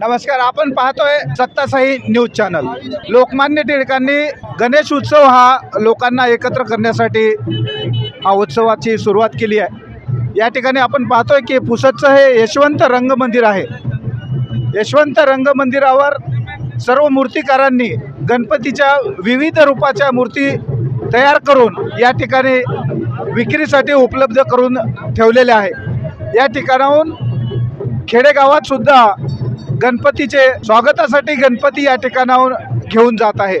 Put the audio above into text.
नमस्कार आपण पाहतोय सत्तासाई न्यूज चॅनल. लोकमान्य टिळकांनी गणेश उत्सव हा लोकांना एकत्र करण्यासाठी हा उत्सवाची सुरुवात केली आहे. या ठिकाणी आपण पाहतोय की पुसदचं हे यशवंत रंग मंदिर आहे. यशवंत रंग मंदिरावर सर्व मूर्तिकारांनी गणपतीच्या विविध रूपाच्या मूर्ती तयार करून या ठिकाणी विक्रीसाठी उपलब्ध करून ठेवलेल्या आहे या ठिकाणाहून खेडेगावात सुद्धा गणपतीचे स्वागतासाठी गणपती या ठिकाणाहून घेऊन जात आहे.